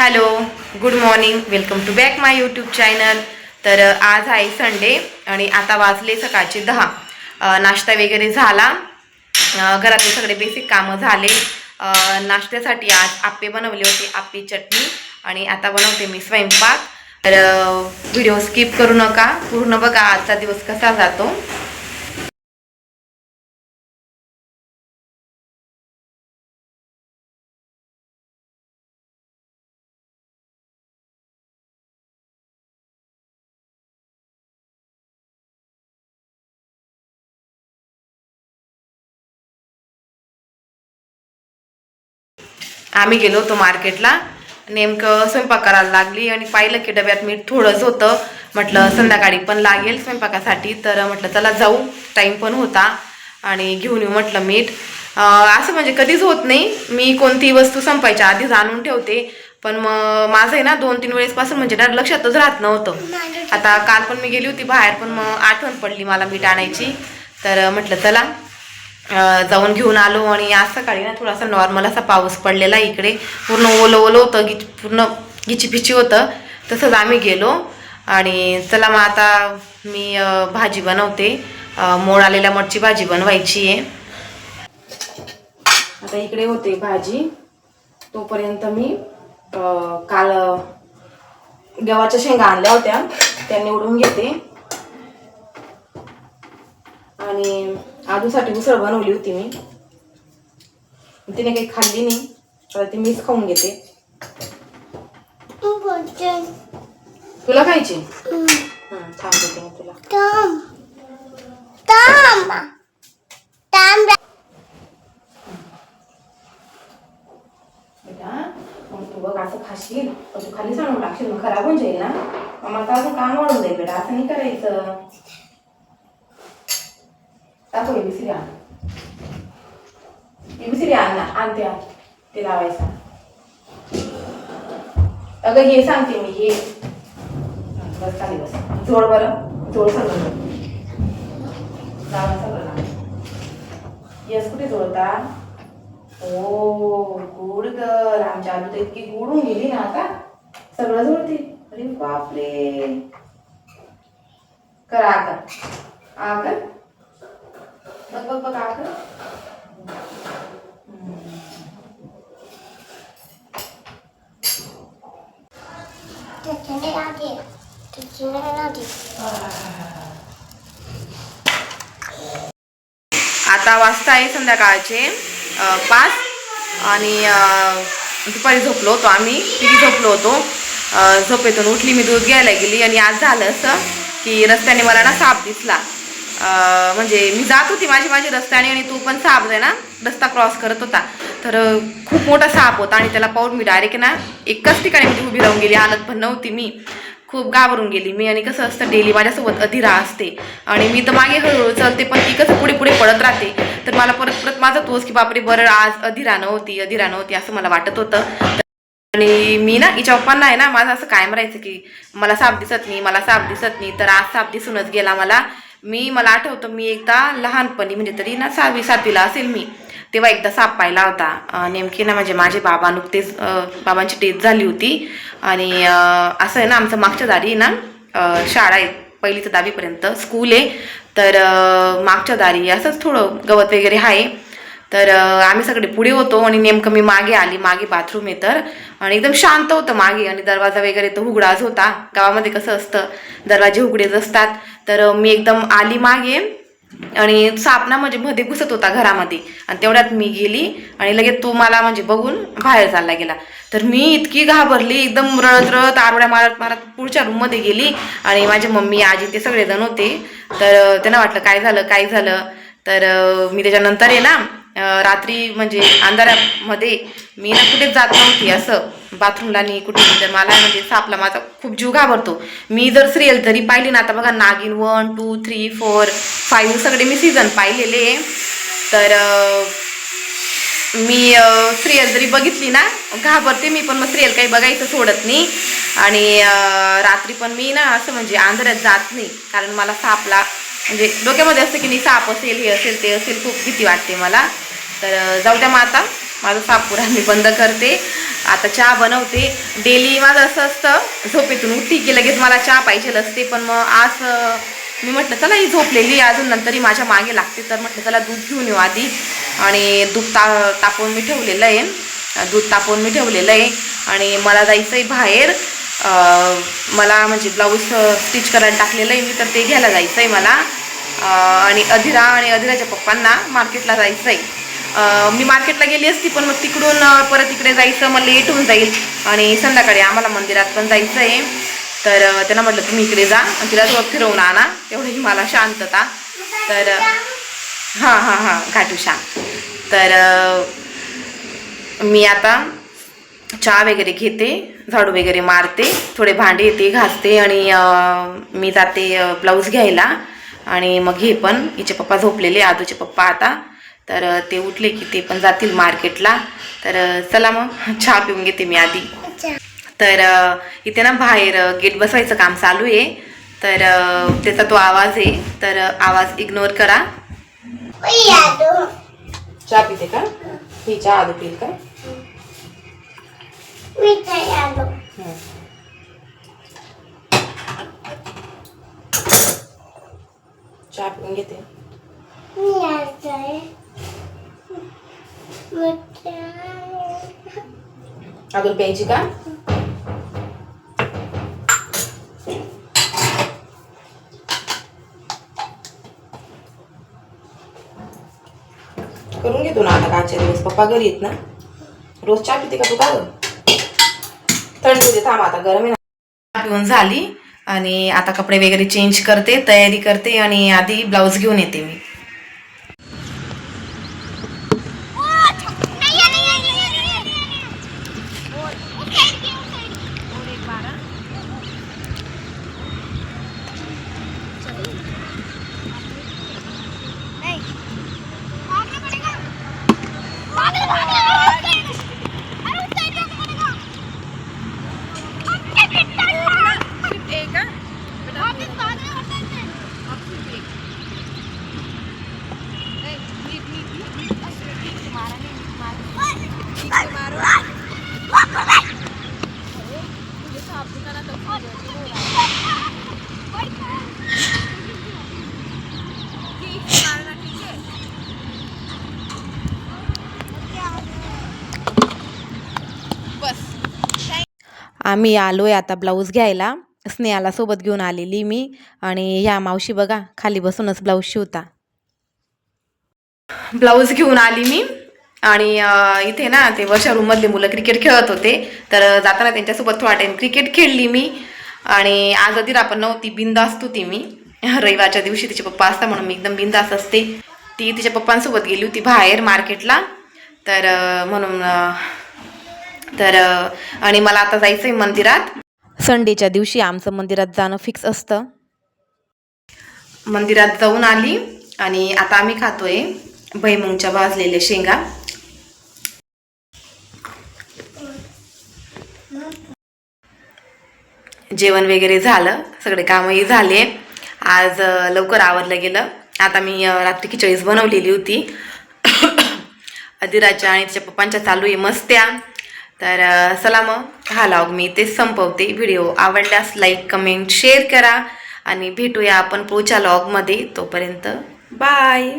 Hello good morning welcome to back my YouTube channel तर आज आहे संडे आणि आता वाजले सकाळचे दहा. नाश्ता वगैरे झाला. घरातले सगळे बेसिक कामं झाले. नाश्त्यासाठी आज आप्पे बनवले होते आप्पे चटणी आणि आता बनवते मी स्वयंपाक. तर व्हिडिओ स्किप करू नका. पूर्ण बघा आजचा दिवस कसा जातो. आम्ही गेलो होतो मार्केटला. नेमकं स्वयंपाक करायला लागली आणि पाहिलं की डब्यात मीठ थोडंच होतं. म्हटलं संध्याकाळी पण लागेल स्वयंपाकासाठी. तर म्हटलं चला जाऊ. टाईम पण होता. आणि घेऊन येऊ म्हटलं मीठ. असं म्हणजे कधीच होत नाही. मी कोणतीही वस्तू संपायच्या आधीच आणून ठेवते. पण मग माझं आहे ना दोन तीन वेळेसपासून म्हणजे ना लक्षातच राहत नव्हतं. आता काल पण मी गेली होती बाहेर पण मग आठवण पडली मला मीठ आणायची. तर म्हटलं चला. जाऊन घेऊन आलो आणि आज सकाळी ना थोडासा नॉर्मल असा पाऊस पडलेला इकडे. पूर्ण ओलं ओलं होतं गिच पूर्ण गिचीपिची होतं. तसंच आम्ही गेलो आणि चला मग आता मी भाजी बनवते. मोड आलेल्या मठची भाजी बनवायची आहे. आता इकडे होते भाजी. तोपर्यंत मी काल गव्हाच्या शेंगा आणल्या होत्या. त्या निवडून घेते. आणि आजूसाठी उसळ बनवली होती मी. तिने काही खाल्ली नाही. आता ती मीच खाऊन घेते. तुला खायची? हं, थांब देते मी तुला. तू बघ असं खाशील. तू खाली सांगून टाकशील खराब होऊन जाईल ना. मग मला असं काम वाढून जाईल बेटा. असं नाही करायचं टाकू एबीसीडी आण एबीसीडी आण ना आणते आण ते लावायचा अगं हे सांगते मी हे बस खाली बस जोड बरं जोड सगळं लावा सगळं यस कुठे जोडता ओ गुड गर्ल आमच्या आलू तर इतकी गुडून गेली ना का सगळं जोडते अरे बापरे कर आकर आकर बघ बघ बघ आकर आता वाजता आहे संध्याकाळचे. पाच आणि दुपारी झोपलो होतो आम्ही. तिघी झोपलो होतो? झोपेतून उठली मी दूध घ्यायला गेली आणि आज झालं असं की रस्त्याने मला ना साप दिसला. म्हणजे मी जात होती माझी माझी रस्त्याने आणि तू पण साप आहे ना रस्ता क्रॉस करत होता. तर खूप मोठा साप होता आणि त्याला पाहून मी डायरेक्ट ना एकाच ठिकाणी म्हणजे उभी राहून गेली हालत पण नव्हती मी. खूप घाबरून गेली मी आणि कसं असतं डेली माझ्यासोबत अधिरा असते. आणि मी तर मागे हळूहळू चालते पण ती कसं पुढे पुढे पडत राहते. तर मला परत परत माझा तोच की बापरे बरं आज अधिरा नव्हती अधिरा नव्हती असं मला वाटत होतं. आणि मी ना हिच्या पप्पांना आहे ना माझं असं कायम राहायचं की मला साप दिसत नाही मला साप दिसत नाही. तर आज साप दिसूनच गेला मला. मी मला आठवतं मी एकदा लहानपणी म्हणजे तरी ना सहावी सातवीला असेल मी तेव्हा एकदा साप पाहिला होता. नेमकी ना म्हणजे माझे बाबा नुकतेच बाबांची टेस्ट झाली होती. आणि असं आहे ना आमचं मागच्या दारी ना शाळा आहे पहिली तर दहावीपर्यंत स्कूल आहे. तर मागच्या दारी असंच थोडं गवत वगैरे आहे. तर आम्ही सगळे पुढे होतो आणि नेमकं मी मागे आली मागे बाथरूम आहे तर. आणि एकदम शांत होतं मागे आणि दरवाजा वगैरे तर उघडाच होता. गावामध्ये कसं असतं दरवाजे उघडेच असतात. तर मी एकदम आली मागे आणि सापना म्हणजे मध्ये घुसत होता घरामध्ये. आणि तेवढ्यात मी गेली आणि लगेच तो मला म्हणजे बघून बाहेर चालला गेला. तर मी इतकी घाबरली एकदम रळत रळत आरवड्या मारत मारत पुढच्या रूममध्ये गेली. आणि माझी मम्मी आजी ते सगळेजण होते. तर त्यांना वाटलं काय झालं काय झालं? तर मी त्याच्यानंतर आहे ना रात्री म्हणजे अंधारामध्ये मी ना कुठेच जात नव्हती असं. बाथरूमला नाही कुठे तर मला म्हणजे सापला माझा खूप जीव घाबरतो. मी जर सिरियल जरी पाहिली ना आता बघा Naagin one two three four five सगळे मी सीझन पाहिलेले. तर मी सिरियल जरी बघितली ना घाबरते मी पण मग सिरियल काही बघायचं सोडत नाही. आणि रात्री पण मी ना असं म्हणजे आंधळ्यात जात नाही. कारण मला सापला म्हणजे डोक्यामध्ये असतं की नाही साप असेल हे असेल ते असेल खूप भीती वाटते मला. तर जाऊ द्या मग आता माझा साप पुरा मी बंद करते. आता चहा बनवते. डेली माझं असं असतं झोपेतून उठली की लगेच मला चहा पाहिजे असते पण मग आज मी म्हटलं चला ही झोपलेली अजून नंतरही माझ्या मागे लागते. तर म्हटलं चला दूध घेऊन येऊ आधी. आणि दूध ता तापवून मी ठेवलेलं आहे. दूध तापवून मी ठेवलेलं आहे. आणि मला जायचं आहे बाहेर. मला म्हणजे ब्लाऊज स्टिच करायला टाकलेलं आहे मी तर ते घ्यायला जायचं आहे मला आणि अधिरा आणि अधिराच्या पप्पांना मार्केटला जायचं आहे मी मार्केटला गेली असती पण मग तिकडून परत इकडे जायचं मग लेट होऊन जाईल. आणि संध्याकाळी आम्हाला मंदिरात पण जायचं आहे तर त्यांना म्हटलं तुम्ही इकडे जा आणि तिला थोडं फिरवून आणा. तेवढी मला शांतता. तर हां हां हां घाटू शांत तर मी आता चहा वगैरे घेते. झाडू वगैरे मारते थोडे भांडे येते घासते आणि मी जाते ब्लाऊज घ्यायला. आणि मग हे पण हिचे पप्पा झोपलेले आदूचे पप्पा आता. तर ते उठले की ते पण जातील मार्केटला. तर चला मग चहा पिऊन घेते मी आधी. तर इथे ना बाहेर गेट बसवायचं काम चालू आहे. तर त्याचा तो आवाज आहे. तर आवाज इग्नोर करा. चहा पिते का? ही चहा आधी पिल का? चहा पिऊन घेते. अजून प्यायची का? करून घेतो ना आता कालच्या दिवस. पप्पा घरी येत ना. रोज चहा पिते का तू का? थंड होते थांब आता गरम आहे ना. पिऊन झाली आणि आता कपडे वगैरे चेंज करते तयारी करते आणि आधी ब्लाऊज घेऊन येते मी. आम्ही आलो आहे आता ब्लाऊज घ्यायला. स्नेहाला सोबत घेऊन आलेली मी. आणि ह्या मावशी बघा खाली बसूनच ब्लाऊज शिवता. ब्लाऊज घेऊन आली मी. आणि इथे ना ते वर्षा रूममधले मुलं क्रिकेट खेळत होते. तर जाताना त्यांच्यासोबत थोडा टाईम क्रिकेट खेळली मी. आणि आज अधीर आपण नव्हती बिंदास्त होती मी. रविवारच्या दिवशी तिचे पप्पा असता म्हणून मी एकदम बिंदास्त असते. ती तिच्या पप्पांसोबत गेली होती बाहेर मार्केटला तर म्हणून तर आणि मला आता जायचं आहे मंदिरात संडेच्या दिवशी आमचं मंदिरात जाणं फिक्स असतं. मंदिरात जाऊन आली आणि आता आम्ही खातोय भैमुंगच्या भाजलेल्या शेंगा. जेवण वगैरे झालं सगळे कामही झाले. आज लवकर आवरलं गेलं. आता मी रात्री खिचडीच बनवलेली होती. अधिराच्या आणि तिच्या पप्पांच्या चालू आहे मस्त्या. तर सलाम चला मग हा लॉग मी ते संपवते. व्हिडिओ आवडल्यास लाईक कमेंट शेअर करा. आणि भेटूया आपण पुढच्या लॉगमध्ये तोपर्यंत बाय